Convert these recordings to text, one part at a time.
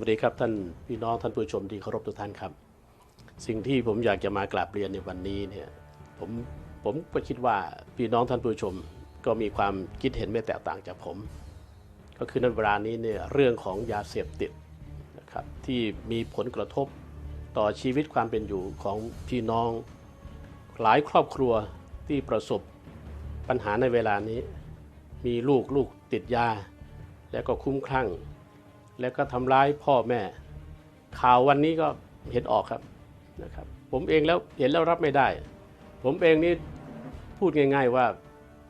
วัสดีครับท่านพี่น้องท่านผู้ชมที่เคารพทุกท่านครับ สิ่งที่ผมอยากจะมากราบเรียนในวันนี้เนี่ยผมผมก็คิดว่าพี่น้องท่านผู้ชมก็มีความคิดเห็นไม่แตกต่างจากผม ก็คือในเวลานี้เนี่ยเรื่องของยาเสพติดนะครับที่มีผลกระทบต่อชีวิตความเป็นอยู่ของพี่น้องหลายครอบครัวที่ประสบปัญหาในเวลานี้ มีลูกลูกติดยา แล้วก็คุ้มคลั่ง แล้วก็ทำร้ายพ่อแม่ ข่าววันนี้ก็เห็นออกครับนะครับ ผมเองแล้วเห็นแล้วรับไม่ได้ ผมเองนี่พูดง่าย ๆว่า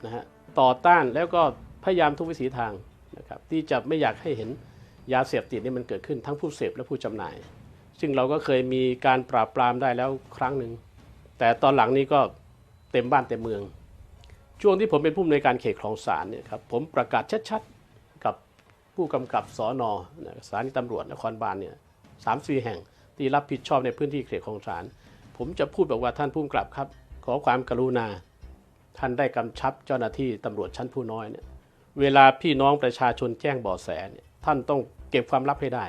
นะฮะต่อต้านแล้วก็พยายามทุกวิถีทางนะครับที่จะไม่อยากให้เห็นยาเสพติดนี่มันเกิดขึ้นทั้งผู้เสพและผู้จำหน่าย ซึ่งเราก็เคยมีการปราบปรามได้แล้วครั้งหนึ่งแต่ตอนหลังนี้ก็เต็มบ้านเต็มเมือง ช่วงที่ผมเป็นผู้อำนวยการเขตคลองสารเนี่ยครับผมประกาศชัดๆ กับ ผู้กำกับสอนอสถานีตำรวจนครบาลเนี่ยสามสี่แห่งที่รับผิดชอบในพื้นที่เขตคลองสารผมจะพูดบอกว่าท่านผู้กำกับครับ ขอความกรุณา ท่านได้กำชับเจ้าหน้าที่ตำรวจชั้นผู้น้อยเนี่ยเวลาพี่น้องประชาชนแจ้งเบาะแสเนี่ยท่านต้องเก็บความลับให้ได้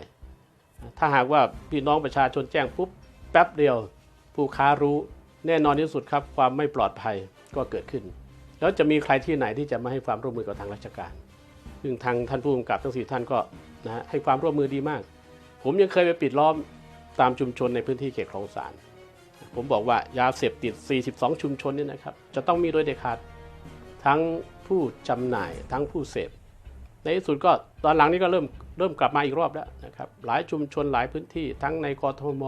ถ้าหากว่าพี่น้องประชาชนแจ้งปุ๊บแป๊บเดียว ผู้ค้ารู้แน่นอนที่สุดครับ ความไม่ปลอดภัยก็เกิดขึ้น แล้วจะมีใครที่ไหนที่จะไม่ให้ความร่วมมือกับทางราชการ ซึ่งทางท่านผู้กำกับทั้งสี่ท่านก็นะให้ความร่วมมือดีมาก ผมยังเคยไปปิดล้อมตามชุมชนในพื้นที่เขตคลองสารผมบอกว่ายาเสพติด 42 ชุมชนนี่นะครับ จะต้องมีโดยเด็ดขาดทั้งผู้จำหน่ายทั้งผู้เสพ ในที่สุดก็ตอนหลังนี้ก็เริ่มเริ่มกลับมาอีกรอบแล้วนะครับหลายชุมชนหลายพื้นที่ ทั้งในกรทม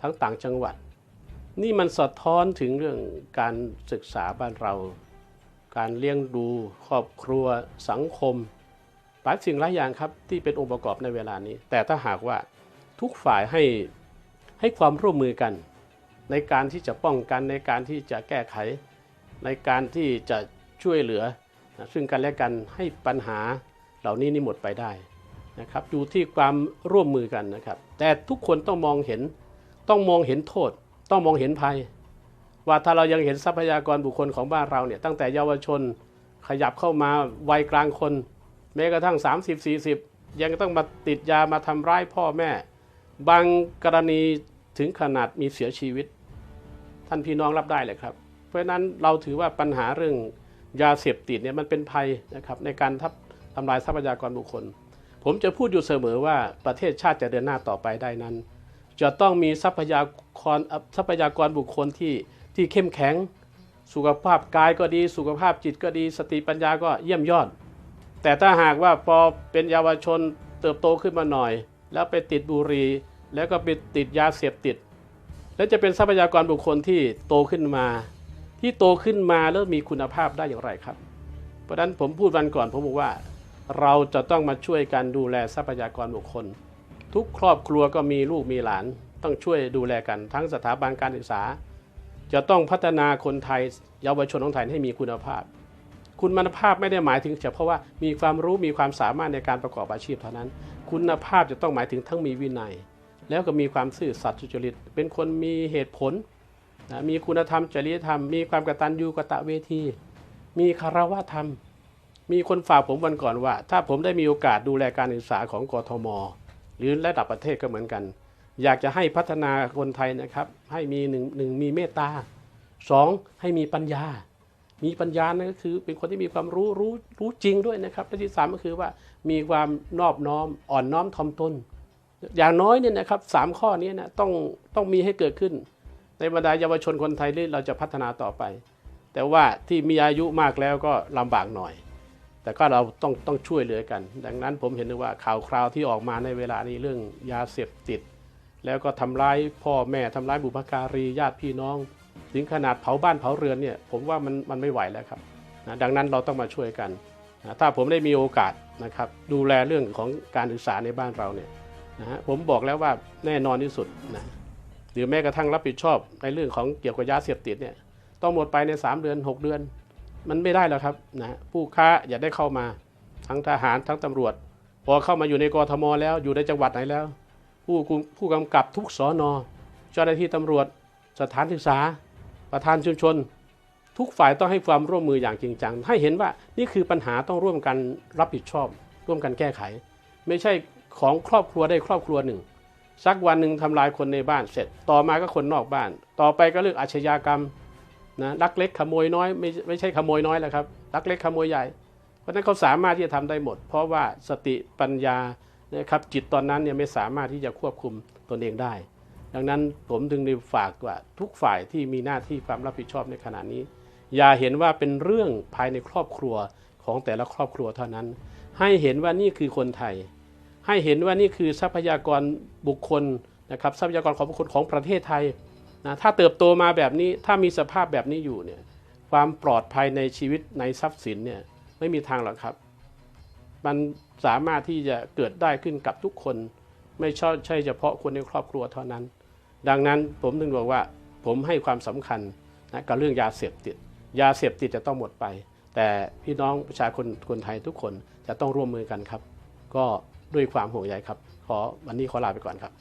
ทั้งต่างจังหวัด นี่มันสะท้อนถึงเรื่องการศึกษาบ้านเรา การเลี้ยงดูครอบครัวสังคม หลายสิ่งหลายอย่างครับที่เป็นองค์ประกอบในเวลานี้ แต่ถ้าหากว่าทุกฝ่ายให้ให้ความร่วมมือกัน ในการที่จะป้องกันในการที่จะแก้ไข ในการที่จะช่วยเหลือนะซึ่งกันและกันให้ปัญหาเหล่านี้นี่หมดไปได้นะครับอยู่ที่ความร่วมมือกันนะครับ แต่ทุกคนต้องมองเห็นต้องมองเห็นโทษ ต้องมองเห็นภัย ว่าถ้าเรายังเห็นทรัพยากรบุคคลของบ้านเราเนี่ยตั้งแต่เยาวชนขยับเข้ามาวัยกลางคน แม้กระทั่ง 30 40 ยังต้องมาติดยามาทำร้ายพ่อแม่ บางกรณีถึงขนาดมีเสียชีวิต ท่านพี่น้องรับได้เลยครับ เพราะฉะนั้นเราถือว่าปัญหาเรื่องยาเสพติดเนี่ยมันเป็นภัยนะครับในการทับทำลายทรัพยากรบุคคล ผมจะพูดอยู่เสมอว่าประเทศชาติจะเดินหน้าต่อไปได้นั้น จะต้องมีทรัพยากรทรัพยากรบุคคลที่ ที่เข้มแข็ง สุขภาพกายก็ดี สุขภาพจิตก็ดี สติปัญญาก็เยี่ยมยอด แต่ถ้าหากว่าพอเป็นเยาวชนเติบโตขึ้นมาหน่อย แล้วไปติดบุหรี่แล้วก็ไปติดยาเสพติด แล้วจะเป็นทรัพยากรบุคคลที่โตขึ้นมา ที่โตขึ้นมาแล้วมีคุณภาพได้อย่างไรครับ เพราะฉะนั้นผมพูดวันก่อนผมบอกว่า เราจะต้องมาช่วยกันดูแลทรัพยากรบุคคล ทุกครอบครัวก็มีลูกมีหลาน ต้องช่วยดูแลกันทั้งสถาบันการศึกษา จะต้องพัฒนาคนไทยเยาวชนของไทยให้มีคุณภาพ คุณภาพไม่ได้หมายถึงเฉพาะว่ามีความรู้มีความสามารถในการประกอบอาชีพเท่านั้น คุณภาพจะต้องหมายถึงทั้งมีวินัย แล้วก็มีความซื่อสัตย์สุจริต เป็นคนมีเหตุผลนะมีคุณธรรมจริยธรรม มีความกตัญญูกะตะเวที มีคารวะธรรม มีคนฝากผมวันก่อนว่า ถ้าผมได้มีโอกาสดูแลการศึกษาของกทม หรือระดับประเทศก็เหมือนกัน อยากจะให้พัฒนาคนไทยนะครับ ให้มีหนึ่งหนึ่งมีเมตตาสองให้มีปัญญา มีปัญญานั่นก็คือเป็นคนที่มีความรู้รู้รู้จริงด้วยนะครับและที่สามก็คือว่ามีความนอบน้อมอ่อนน้อมถ่อมตนอย่างน้อยเนี่ยนะครับสามข้อนี้นะต้องต้องมีให้เกิดขึ้น ในบรรดาเยาวชนคนไทยที่เราจะพัฒนาต่อไป แต่ว่าที่มีอายุมากแล้วก็ลำบากหน่อย แต่ก็เราต้องต้องช่วยเหลือกัน ดังนั้นผมเห็นว่าข่าวคราวที่ออกมาในเวลานี้เรื่องยาเสพติด แล้วก็ทำร้ายพ่อแม่ทำร้ายบุพการีญาติพี่น้อง ถึงขนาดเผาบ้านเผาเรือนเนี่ยผมว่ามันมันไม่ไหวแล้วครับนะดังนั้นเราต้องมาช่วยกันนะถ้าผมได้มีโอกาสนะครับดูแลเรื่องของการศึกษาในบ้านเราเนี่ยนะฮะผมบอกแล้วว่าแน่นอนที่สุดนะหรือแม้กระทั่งรับผิดชอบในเรื่องของเกี่ยวกับยาเสพติดเนี่ยต้องหมดไปใน 3 เดือน 6 เดือน มันไม่ได้แล้วครับนะผู้ค้าอย่าได้เข้ามาทั้งทหารทั้งตำรวจ พอเข้ามาอยู่ในกรทมแล้วอยู่ในจังหวัดไหนแล้ว ผู้กุมผู้กำกับทุกสอนอเจ้าหน้าที่ตำรวจ สถานศึกษา ประธานชุมชน ทุกฝ่ายต้องให้ความร่วมมืออย่างจริงจัง ให้เห็นว่านี่คือปัญหาต้องร่วมกันรับผิดชอบ ร่วมกันแก้ไข ไม่ใช่ของครอบครัวได้ครอบครัวหนึ่งสักวันหนึ่งทำลายคนในบ้านเสร็จ ต่อมาก็คนนอกบ้าน ต่อไปก็เรื่องอาชญากรรมนะลักเล็กขโมยน้อยไม่ไม่ใช่ขโมยน้อยแล้วครับลักเล็กขโมยใหญ่ เพราะฉะนั้นเขาสามารถที่จะทำได้หมด เพราะว่าสติปัญญา นะครับจิตตอนนั้นเนี่ยไม่สามารถที่จะควบคุมตนเองได้ ดังนั้นผมจึงได้ฝากว่าทุกฝ่ายที่มีหน้าที่ความรับผิดชอบในขณะนี้ อย่าเห็นว่าเป็นเรื่องภายในครอบครัวของแต่ละครอบครัวเท่านั้น ให้เห็นว่านี่คือคนไทย ให้เห็นว่านี่คือทรัพยากรบุคคลนะครับทรัพยากรของบุคคลของประเทศไทยนะถ้าเติบโตมาแบบนี้ถ้ามีสภาพแบบนี้อยู่เนี่ยความปลอดภัยในชีวิตในทรัพย์สินเนี่ยไม่มีทางหรอกครับ มันสามารถที่จะเกิดได้ขึ้นกับทุกคน ไม่ใช่ใช่เฉพาะคนในครอบครัวเท่านั้น ดังนั้นผมถึงบอกว่าผมให้ความสำคัญนะกับเรื่องยาเสพติด ยาเสพติดจะต้องหมดไป แต่พี่น้องประชาชนคนไทยทุกคนจะต้องร่วมมือกันครับ ก็ด้วยความห่วงใยครับ ขอวันนี้ขอลาไปก่อนครับ